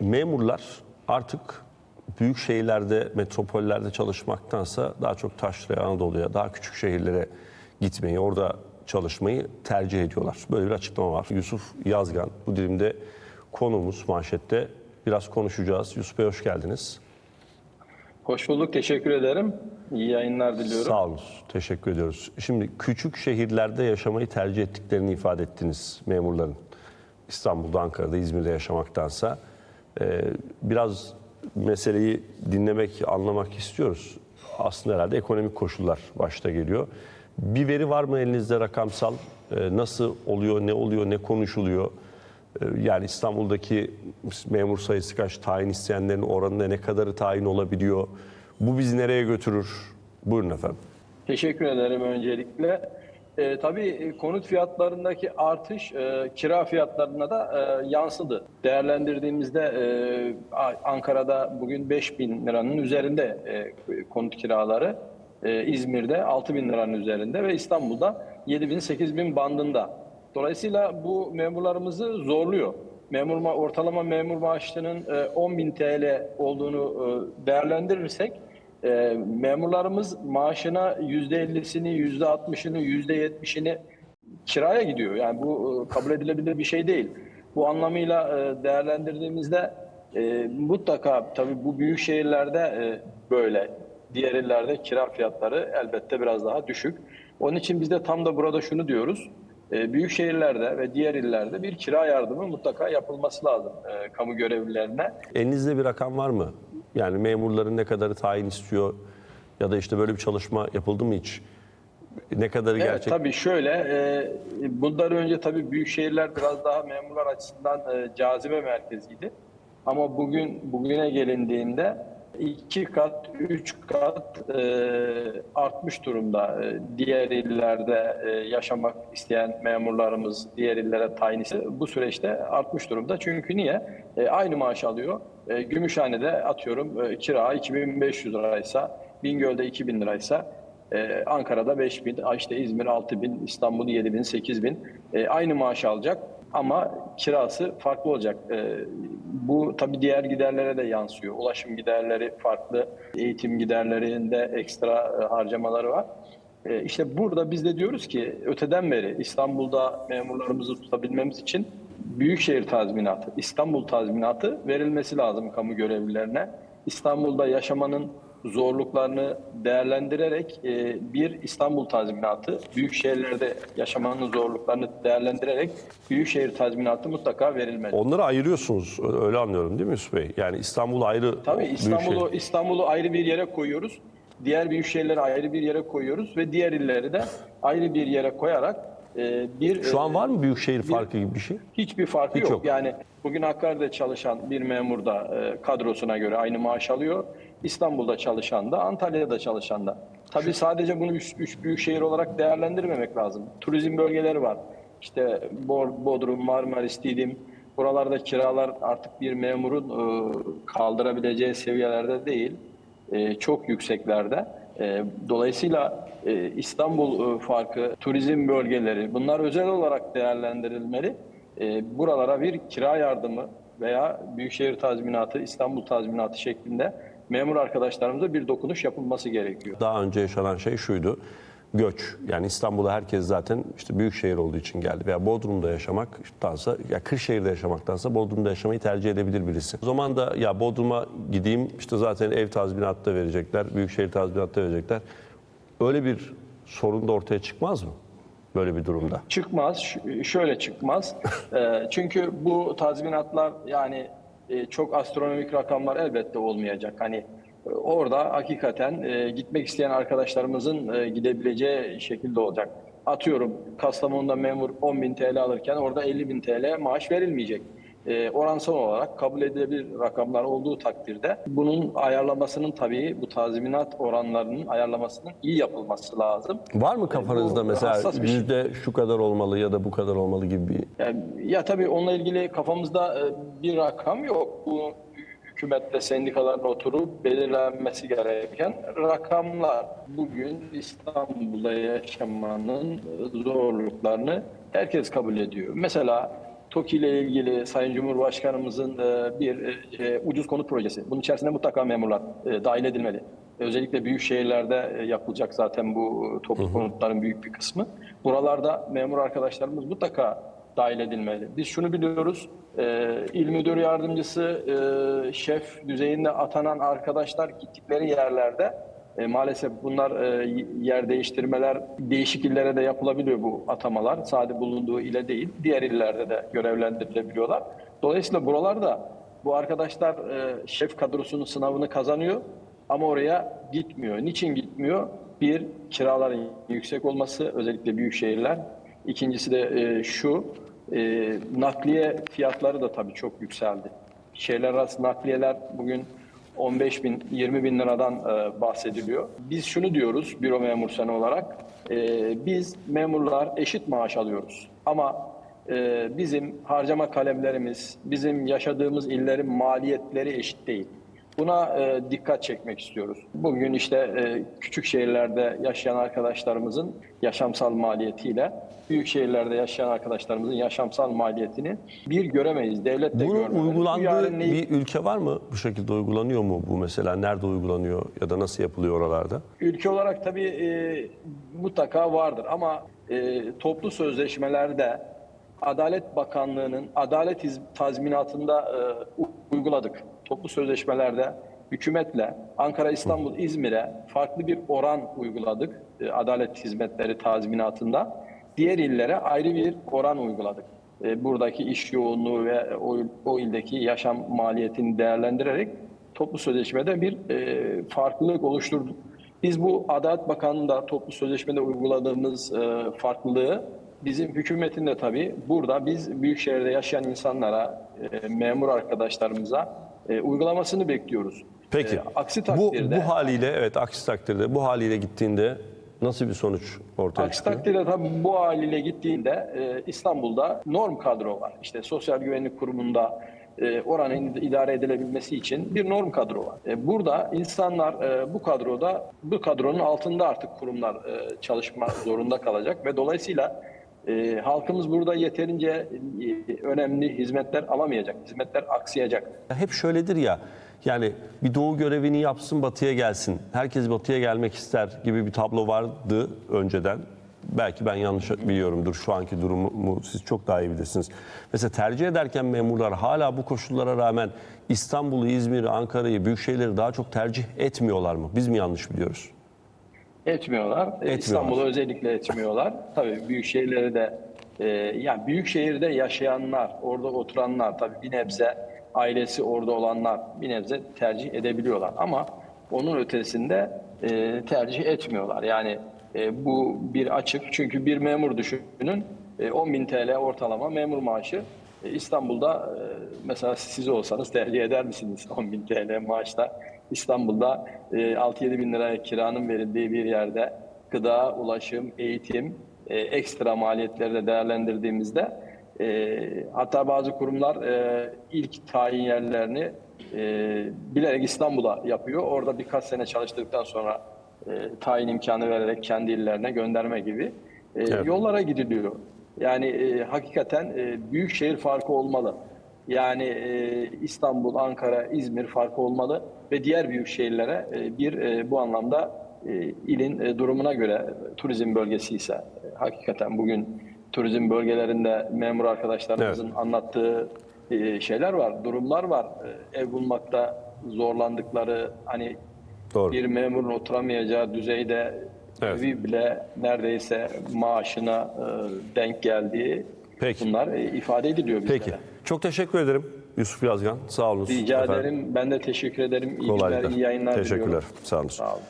memurlar artık büyük şehirlerde, metropollerde çalışmaktansa daha çok taşraya, Anadolu'ya, daha küçük şehirlere gitmeyi, orada çalışmayı tercih ediyorlar. Böyle bir açıklama var. Yusuf Yazgan bu dilimde konumuz manşette. Biraz konuşacağız. Yusuf Bey hoş geldiniz. Hoş bulduk, teşekkür ederim. İyi yayınlar diliyorum. Sağ olun. Teşekkür ediyoruz. Şimdi küçük şehirlerde yaşamayı tercih ettiklerini ifade ettiniz memurların. İstanbul'da, Ankara'da, İzmir'de yaşamaktansa. Ee, biraz meseleyi dinlemek, anlamak istiyoruz. Aslında herhalde ekonomik koşullar başta geliyor. Bir veri var mı elinizde rakamsal? Ee, nasıl oluyor, ne oluyor, ne konuşuluyor? Ee, Yani İstanbul'daki memur sayısı kaç, tayin isteyenlerin oranında ne kadarı tayin olabiliyor? Bu bizi nereye götürür? Buyurun efendim. Teşekkür ederim öncelikle. Ee, tabii e, konut fiyatlarındaki artış e, kira fiyatlarına da e, yansıdı. Değerlendirdiğimizde e, Ankara'da bugün 5 bin liranın üzerinde e, konut kiraları, e, İzmir'de 6 bin liranın üzerinde ve İstanbul'da 7 bin 8 bin bandında. Dolayısıyla bu memurlarımızı zorluyor. Memur ma- ortalama memur maaşının e, 10 bin TL olduğunu e, değerlendirirsek e, memurlarımız maaşına %50'sini, %60'ını, %70'ini kiraya gidiyor. Yani bu e, kabul edilebilir bir şey değil. Bu anlamıyla e, değerlendirdiğimizde e, mutlaka tabii bu büyük şehirlerde e, böyle. Diğer illerde kira fiyatları elbette biraz daha düşük. Onun için biz de tam da burada şunu diyoruz. E, büyük şehirlerde ve diğer illerde bir kira yardımı mutlaka yapılması lazım e, kamu görevlilerine. Elinizde bir rakam var mı? Yani memurların ne kadarı tayin istiyor ya da işte böyle bir çalışma yapıldı mı hiç? Ne kadarı Evet, gerçek? tabii şöyle, e, bundan önce tabii büyük şehirler biraz daha memurlar açısından e, cazibe merkeziydi. Ama bugün bugüne gelindiğinde iki kat, üç kat e, artmış durumda. E, diğer illerde e, yaşamak isteyen memurlarımız diğer illere tayin bu süreçte artmış durumda. Çünkü niye? E, aynı maaş alıyor. E, Gümüşhane'de atıyorum e, kira 2500 liraysa, Bingöl'de 2000 liraysa ee, Ankara'da 5 bin, işte İzmir 6 bin, İstanbul 7 bin, 8 bin. Ee, aynı maaş alacak ama kirası farklı olacak. Ee, bu tabii diğer giderlere de yansıyor. Ulaşım giderleri farklı, eğitim giderlerinde ekstra e, harcamaları var. Ee, işte burada biz de diyoruz ki öteden beri İstanbul'da memurlarımızı tutabilmemiz için büyükşehir tazminatı, İstanbul tazminatı verilmesi lazım kamu görevlilerine. İstanbul'da yaşamanın zorluklarını değerlendirerek e, bir İstanbul tazminatı, büyük şehirlerde yaşamanın zorluklarını değerlendirerek büyükşehir tazminatı mutlaka verilmeli. Onları ayırıyorsunuz öyle anlıyorum değil mi Yusuf Bey? Yani İstanbul ayrı. Tabii büyük İstanbul'u şehir. İstanbul'u ayrı bir yere koyuyoruz. Diğer büyük şehirleri ayrı bir yere koyuyoruz ve diğer illeri de ayrı bir yere koyarak bir Şu an e, var mı büyük şehir farkı gibi bir şey? Hiçbir farkı Hiç yok. yok. Yani bugün Hakkari'de çalışan bir memur da e, kadrosuna göre aynı maaş alıyor. İstanbul'da çalışan da, Antalya'da çalışan da. Tabii sadece bunu üç, üç büyük şehir olarak değerlendirmemek lazım. Turizm bölgeleri var. İşte Bodrum, Marmaris, Didim. Buralarda kiralar artık bir memurun e, kaldırabileceği seviyelerde değil. Çok yükseklerde. E, dolayısıyla e, İstanbul e, farkı, turizm bölgeleri bunlar özel olarak değerlendirilmeli. Buralara bir kira yardımı veya büyükşehir tazminatı, İstanbul tazminatı şeklinde memur arkadaşlarımıza bir dokunuş yapılması gerekiyor. Daha önce yaşanan şey şuydu. Göç. Yani İstanbul'a herkes zaten işte büyük şehir olduğu için geldi. Veya Bodrum'da yaşamaktansa, ya Kırşehir'de yaşamaktansa Bodrum'da yaşamayı tercih edebilir birisi. O zaman da ya Bodrum'a gideyim işte zaten ev tazminatı da verecekler, büyükşehir tazminatı da verecekler. Öyle bir sorun da ortaya çıkmaz mı? Böyle bir durumda. Çıkmaz, ş- şöyle çıkmaz. E, çünkü bu tazminatlar yani e, çok astronomik rakamlar elbette olmayacak. Hani orada hakikaten e, gitmek isteyen arkadaşlarımızın e, gidebileceği şekilde olacak. Atıyorum Kastamonu'da memur 10 bin TL alırken orada 50 bin TL maaş verilmeyecek. E, oransal olarak kabul edilebilir rakamlar olduğu takdirde bunun ayarlamasının tabii bu tazminat oranlarının ayarlamasının iyi yapılması lazım. Var mı kafanızda Bu mesela şey. yüzde şu kadar olmalı ya da bu kadar olmalı gibi bir Yani, ya tabii onunla ilgili kafamızda e, bir rakam yok. Bu hükümetle sendikaların oturup belirlenmesi gereken rakamlar. Bugün İstanbul'da yaşamanın zorluklarını herkes kabul ediyor. Mesela TOKİ ile ilgili Sayın Cumhurbaşkanımızın e, bir e, ucuz konut projesi. Bunun içerisinde mutlaka memurlar e, dahil edilmeli. Özellikle büyük şehirlerde yapılacak zaten bu toplu konutların büyük bir kısmı. Buralarda memur arkadaşlarımız mutlaka dahil edilmeli. Biz şunu biliyoruz, e, il müdür yardımcısı, e, şef düzeyinde atanan arkadaşlar gittikleri yerlerde e, maalesef bunlar e, yer değiştirmeler değişik illere de yapılabiliyor bu atamalar. Sadece bulunduğu ile değil, diğer illerde de görevlendirilebiliyorlar. Dolayısıyla buralarda bu arkadaşlar e, şef kadrosunun sınavını kazanıyor ama oraya gitmiyor. Niçin gitmiyor? Bir, kiraların yüksek olması, özellikle büyük şehirler. İkincisi de e, şu, e, nakliye fiyatları da tabii çok yükseldi. Şehirler arası nakliyeler bugün 15 bin, 20 bin liradan e, bahsediliyor. Biz şunu diyoruz büro memur sene olarak, e, biz memurlar eşit maaş alıyoruz. Ama e, bizim harcama kalemlerimiz, bizim yaşadığımız illerin maliyetleri eşit değil. Buna e, dikkat çekmek istiyoruz. Bugün işte e, küçük şehirlerde yaşayan arkadaşlarımızın yaşamsal maliyetiyle büyük şehirlerde yaşayan arkadaşlarımızın yaşamsal maliyetini bir göremeyiz. Devlet de Bunun görmemeli. Bu uygulandığı yarın neyi- bir ülke var mı? Bu şekilde uygulanıyor mu bu mesela? Nerede uygulanıyor ya da nasıl yapılıyor oralarda? Ülke olarak tabii e, mutlaka vardır ama e, toplu sözleşmelerde Adalet Bakanlığı'nın adalet tazminatında e, uyguladık. Toplu sözleşmelerde hükümetle Ankara, İstanbul, İzmir'e farklı bir oran uyguladık. E, adalet hizmetleri tazminatında. Diğer illere ayrı bir oran uyguladık. E, buradaki iş yoğunluğu ve o, ildeki yaşam maliyetini değerlendirerek toplu sözleşmede bir e, farklılık oluşturduk. Biz bu Adalet Bakanlığı'nda toplu sözleşmede uyguladığımız farklılığı bizim hükümetin de tabii burada biz büyükşehirde yaşayan insanlara, memur arkadaşlarımıza e, uygulamasını bekliyoruz. Peki. E, aksi bu, takdirde bu haliyle evet aksi takdirde bu haliyle gittiğinde nasıl bir sonuç ortaya Aksi çıkıyor? takdirde tabii bu haliyle gittiğinde e, İstanbul'da norm kadro var. İşte Sosyal Güvenlik Kurumu'nda e, oranın idare edilebilmesi için bir norm kadro var. E, burada insanlar e, bu kadroda bu kadronun altında artık kurumlar e, çalışma zorunda kalacak ve dolayısıyla e, halkımız burada yeterince e, önemli hizmetler alamayacak. Hizmetler aksayacak. Hep şöyledir ya yani bir doğu görevini yapsın batıya gelsin. Herkes batıya gelmek ister gibi bir tablo vardı önceden. Belki ben yanlış biliyorumdur şu anki durumu siz çok daha iyi bilirsiniz. Mesela tercih ederken memurlar hala bu koşullara rağmen İstanbul'u, İzmir'i, Ankara'yı, büyük şehirleri daha çok tercih etmiyorlar mı? Biz mi yanlış biliyoruz? Etmiyorlar. E, İstanbul'u özellikle etmiyorlar. Tabii büyük şehirleri de e, yani büyük şehirde yaşayanlar, orada oturanlar tabii bir nebze ailesi orada olanlar bir nebze tercih edebiliyorlar ama onun ötesinde e, tercih etmiyorlar. Yani e, bu bir açık çünkü bir memur düşünün e, 10 bin TL ortalama memur maaşı e, İstanbul'da e, mesela siz olsanız tercih eder misiniz 10 bin TL maaşla? İstanbul'da e, 6-7 bin liraya kiranın verildiği bir yerde gıda, ulaşım, eğitim, e, ekstra maliyetleri de değerlendirdiğimizde e, hatta bazı kurumlar e, ilk tayin yerlerini e, bilerek İstanbul'a yapıyor. Orada birkaç sene çalıştıktan sonra e, tayin imkanı vererek kendi illerine gönderme gibi e, Evet. yollara gidiliyor. Yani e, hakikaten e, büyük şehir farkı olmalı. Yani e, İstanbul, Ankara, İzmir farkı olmalı ve diğer büyük şehirlere e, bir e, bu anlamda e, ilin e, durumuna göre turizm bölgesi ise e, hakikaten bugün turizm bölgelerinde memur arkadaşlarımızın anlattığı e, şeyler var, durumlar var. E, ev bulmakta zorlandıkları hani Doğru. bir memurun oturamayacağı düzeyde Evet. evi bile neredeyse maaşına e, denk geldiği Peki. bunlar e, ifade ediliyor bizlere. Peki. Çok teşekkür ederim Yusuf Yazgan. Sağ olun. Rica efendim. ederim. Ben de teşekkür ederim. İyi günler, iyi yayınlar Teşekkürler. diliyorum. Sağ olun. Sağ olun.